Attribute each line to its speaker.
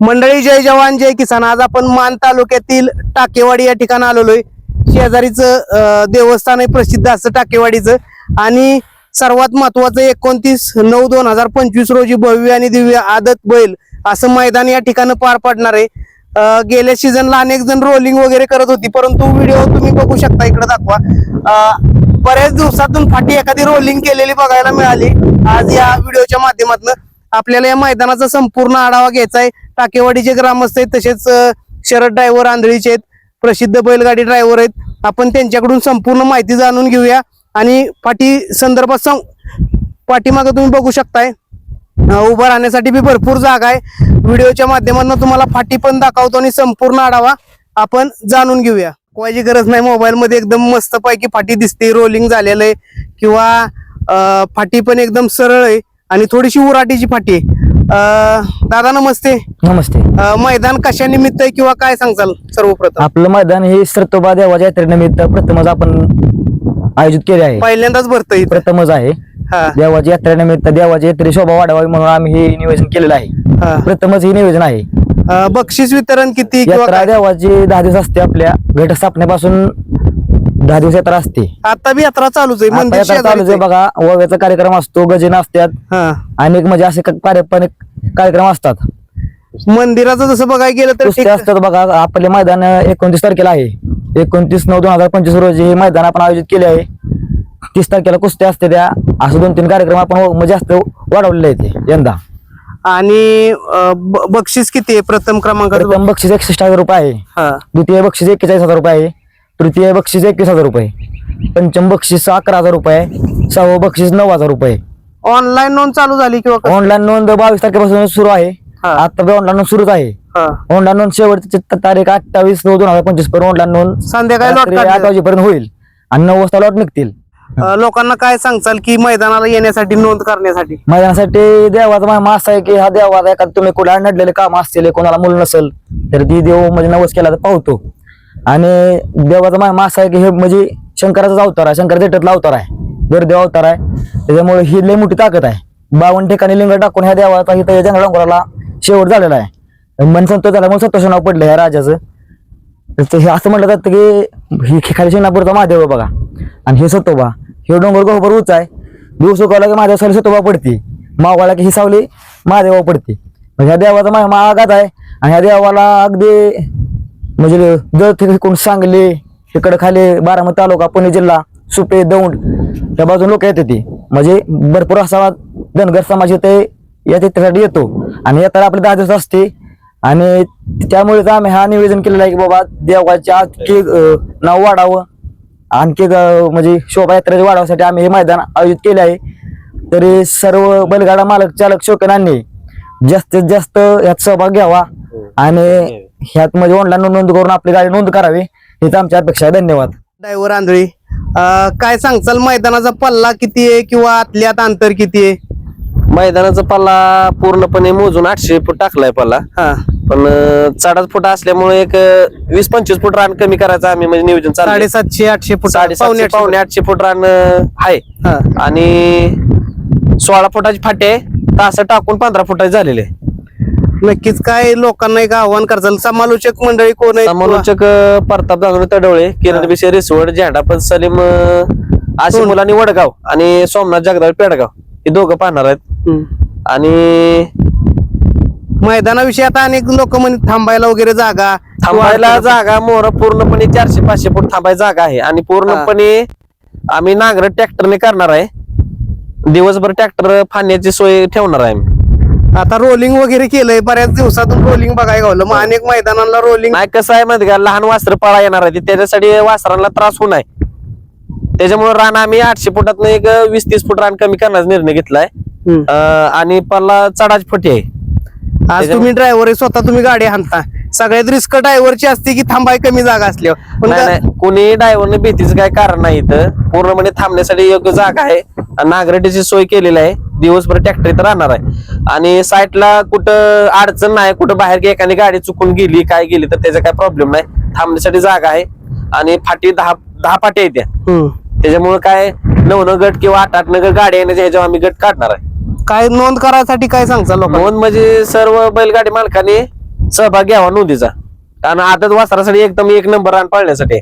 Speaker 1: मंडळी जय जवान जय किसान. आज आपण मान तालुक्यातील टाकेवाडी या ठिकाणी आलेलोय. शेजारीच देवस्थान आहे प्रसिद्ध असं टाकेवाडीचं. आणि सर्वात महत्वाचं एकोणतीस नऊ दोन हजार पंचवीस रोजी भव्य आणि दिव्य आदत बैल असं मैदान या ठिकाणी पार पडणार आहे. गेल्या सीझनला अनेक जण रोलिंग वगैरे करत होती परंतु व्हिडिओ तुम्ही बघू शकता इकडे दाखवा. बऱ्याच दिवसातून फाटी एखादी रोलिंग केलेली बघायला मिळाली. आज या व्हिडिओच्या माध्यमातून आपल्याला या मैदानाचा संपूर्ण आढावा घ्यायचा आहे. टाकेवाडीचे ग्रामस्थ आहेत तसेच शरद ड्रायव्हर आंधळीचे आहेत प्रसिद्ध बैलगाडी ड्रायव्हर आहेत. आपण त्यांच्याकडून संपूर्ण माहिती जाणून घेऊया. आणि फाटी संदर्भात सं पाठीमागं तुम्ही बघू शकताय उभं राहण्यासाठी बी भरपूर जागा आहे. व्हिडिओच्या माध्यमातून तुम्हाला फाटी पण दाखवतो आणि संपूर्ण आढावा आपण जाणून घेऊया. कोणाची गरज नाही मोबाईलमध्ये एकदम मस्त पैकी फाटी दिसते रोलिंग झालेलं आहे. किंवा फाटी पण एकदम सरळ आहे. आणि थोडीशी उराटीची फाटी आहे. अं, दादा नमस्ते.
Speaker 2: नमस्ते.
Speaker 1: अं, मैदान कशा निमित्त आहे किंवा काय सांगचाल सर्वप्रथम?
Speaker 2: आपलं मैदान हे सरतोबा देवाच्या यात्रेनिमित्त प्रथमच आपण आयोजित केले आहे.
Speaker 1: पहिल्यांदाच भरतं इथं.
Speaker 2: प्रथमच आहे.
Speaker 1: हा.
Speaker 2: देवाच्या यात्रेनिमित्त देवाची यात्रे शोभा वाढवावी म्हणून आम्ही हे नियोजन केलेलं आहे.
Speaker 1: हा.
Speaker 2: प्रथमच हे नियोजन आहे.
Speaker 1: अं, बक्षीस वितरण किती किंवा
Speaker 2: यात्रा
Speaker 1: काय?
Speaker 2: देवाची दहा दिवस असते आपल्या घटस्थापनेपासून दहा दिवस यात्रा असते.
Speaker 1: आता बी यात्रा चालूच आहे
Speaker 2: आता
Speaker 1: मंदिर
Speaker 2: यात्रा चालूच आहे. बघा वव्याचा कार्यक्रम असतो गजन असतात
Speaker 1: हा.
Speaker 2: अनेक म्हणजे असे क- पारंपरिक कार्यक्रम असतात.
Speaker 1: मंदिराचं जसं बघायला गेलं तर
Speaker 2: कुस्त्या असतात बघा आपले मैदान एकोणतीस तारखेला आहे. एकोणतीस नऊ दोन हजार पंचवीस रोजी हे मैदान आपण आयोजित केले आहे. तीस तारखेला कुस्त्या असते त्या असं दोन तीन कार्यक्रम आपण व- म्हणजे जास्त वाढवलेले आहेत यंदा.
Speaker 1: आणि अं, ब- बक्षीस किती आहे? प्रथम क्रमांकाचं
Speaker 2: प्रथम बक्षीस एकसष्ट हजार रुपये आहे.
Speaker 1: हा.
Speaker 2: द्वितीय बक्षीस एक्केचाळीस हजार रुपये आहे. तृतीय बक्षीस एकवीस हजार रुपये. पंचम बक्षीस अकरा हजार रुपये. सहावं बक्षीस नऊ हजार रुपये.
Speaker 1: ऑनलाईन नोंद चालू झाली किंवा?
Speaker 2: ऑनलाईन नोंद बावीस तारखेपासून सुरू आहे.
Speaker 1: हा.
Speaker 2: आता ऑनलाईन नोंद सुरूच आहे. ऑनलाईन नोंद शेवटची तारीख अठ्ठावीस नऊ दोन हजार पंचवीसपर्यंत ऑनलाईन नोंद
Speaker 1: संध्याकाळी
Speaker 2: आठ. वाजेपर्यंत होईल. आणि नऊ वाजता लॉट निघतील.
Speaker 1: लोकांना काय सांगचाल की मैदानाला येण्यासाठी नोंद करण्यासाठी?
Speaker 2: मैदानासाठी देवाचा महिमा असा आहे की हा देवाचा एखादं तुम्ही कुठे नडलेले काम असतील कोणाला मुलं नसेल तर ती देव म्हणजे नवस केला तर पावतो आणि देवाचा मा असा आहे की हे म्हणजे शंकराचाच अवतार आहे. शंकर देठातला अवतार आहे. देव अवतार आहे. त्याच्यामुळे ही लई मोठी ताकद आहे. बावन्न ठिकाणी लिंग टाकून ह्या देवाचा इथं या जंगल डोंगराला शेवट झालेला आहे. मन संतोष झाला म्हणून संतोष नाव पडलं ह्या राजाचं. तर हे असं म्हटलं जातं की ही खाली शिंगणापूरचा महादेव बघा. आणि हे सतोबा. हे डोंगर गोबर उंच आहे. दिवस उगवला की महादेव सावली सतोबा पडते. मावळला की ही सावली महादेवा पडते. म्हणजे ह्या देवाचा महिमा आघात आहे. आणि ह्या देवाला अगदी म्हणजे जर तिकडून सांगली इकडे खाली बारामती तालुका पुणे जिल्हा सुपे दौंड त्या बाजून लोक येत होती म्हणजे भरपूर असा धनगर समाज इथे या तिथेसाठी येतो. आणि येताना आपले दहा दिवस असते. आणि त्यामुळेच आम्ही हा निवेदन केलेलं आहे की बाबा देवाच्या आणखी नाव वाढावं. आणखी म्हणजे शोभायात्रेचे वाढवण्यासाठी आम्ही हे मैदान आयोजित केले आहे. तरी सर्व बैलगाडा मालक चालक शोकनांनी जास्तीत जास्त यात सहभाग घ्यावा. आणि ह्यात म्हणजे ऑनलाईन नोंद करून आपली गाडी नोंद करावी हीच आमची अपेक्षा आहे. धन्यवाद.
Speaker 1: ड्रायव्हर आंधळी काय सांगचाल? मैदानाचा पल्ला किती आहे किंवा आतल्यात अंतर किती आहे?
Speaker 3: मैदानाचा पल्ला पूर्णपणे मोजून आठशे फूट टाकलाय पल्ला.
Speaker 1: हा.
Speaker 3: पण चढाच फूट असल्यामुळे एक वीस पंचवीस फूट रान कमी करायचं आम्ही म्हणजे नियोजन चालू
Speaker 1: साडेसातशे आठशे फूट पावणे
Speaker 3: साडेसातशे पावणे आठशे फूट रान आहे.
Speaker 1: हा.
Speaker 3: आणि सोळा फुटाची फाटे तास टाकून पंधरा फुटाची झालेले.
Speaker 1: नक्कीच काय लोकांना एक आव्हान करचाल समालोचक मंडळी कोण आहे
Speaker 3: समालोचक प्रताप दांगडे तडवळे किरण बिशे रिसवड झेंडापत सलीम अं, आशिम मुलांनी वडगाव आणि सोमनाथ जगदाळ पेडगाव. हे दोघं पाहणार आहेत. आणि
Speaker 1: मैदानाविषयी आता अनेक लोक म्हणे थांबायला वगैरे जागा
Speaker 3: थांबायला जागा मोर पूर्णपणे चारशे पाचशे फूट थांबायला जागा आहे. आणि पूर्णपणे आम्ही नांगर ट्रॅक्टरने करणार आहे. दिवसभर ट्रॅक्टर फाण्याची सोय ठेवणार आहे आम्ही.
Speaker 1: आता रोलिंग वगैरे केलंय बऱ्याच दिवसातून रोलिंग बघायला गावलं. मग अनेक मैदानाला रोलिंग
Speaker 3: नाही कसं आहे माहिती का? लहान वासर पळा येणार आहे त्याच्यासाठी वासरांना त्रास होऊ नये. त्याच्यामुळे रान आम्ही आठशे फुटात एक वीस तीस फूट रान कमी करण्याचा निर्णय घेतलाय. अं, आणि पल्ला चढाच फुटी आहे.
Speaker 1: आज तुम्ही ड्रायव्हर आहे स्वतः तुम्ही गाडी हाणता सगळ्यात रिस्क ड्रायव्हरची असते की थांबाय कमी जागा असल्यावर. पण
Speaker 3: नाही
Speaker 1: का-
Speaker 3: नाही कोणी ड्रायव्हरने भीतीचं काय कारण नाही इथं. पूर्णपणे थांबण्यासाठी योग्य जागा आहे. नांगरटीची सोय केलेली आहे. दिवसभर ट्रॅक्टर इथं राहणार आहे. आणि साईडला कुठं अडचण नाही कुठं बाहेर एखादी गाडी चुकून गेली काय गेली तर त्याचा काय प्रॉब्लेम नाही. थांबण्यासाठी जागा आहे. आणि फाटी दहा दहा फाटी आहेत त्या.
Speaker 1: हम्म.
Speaker 3: त्याच्यामुळे काय नऊ गट किंवा आठ आठ नगर गाडी येण्याच्या ह्याच्यावर आम्ही गट काढणार आहे.
Speaker 1: काय नोंद करायसाठी काय सांगता लोक?
Speaker 3: नोंद म्हणजे सर्व बैलगाडी मालकाने सहभाग घ्यावा नोंदीचा. कारण आदत वासरासाठी एकदम एक नंबर रान पाळण्यासाठी.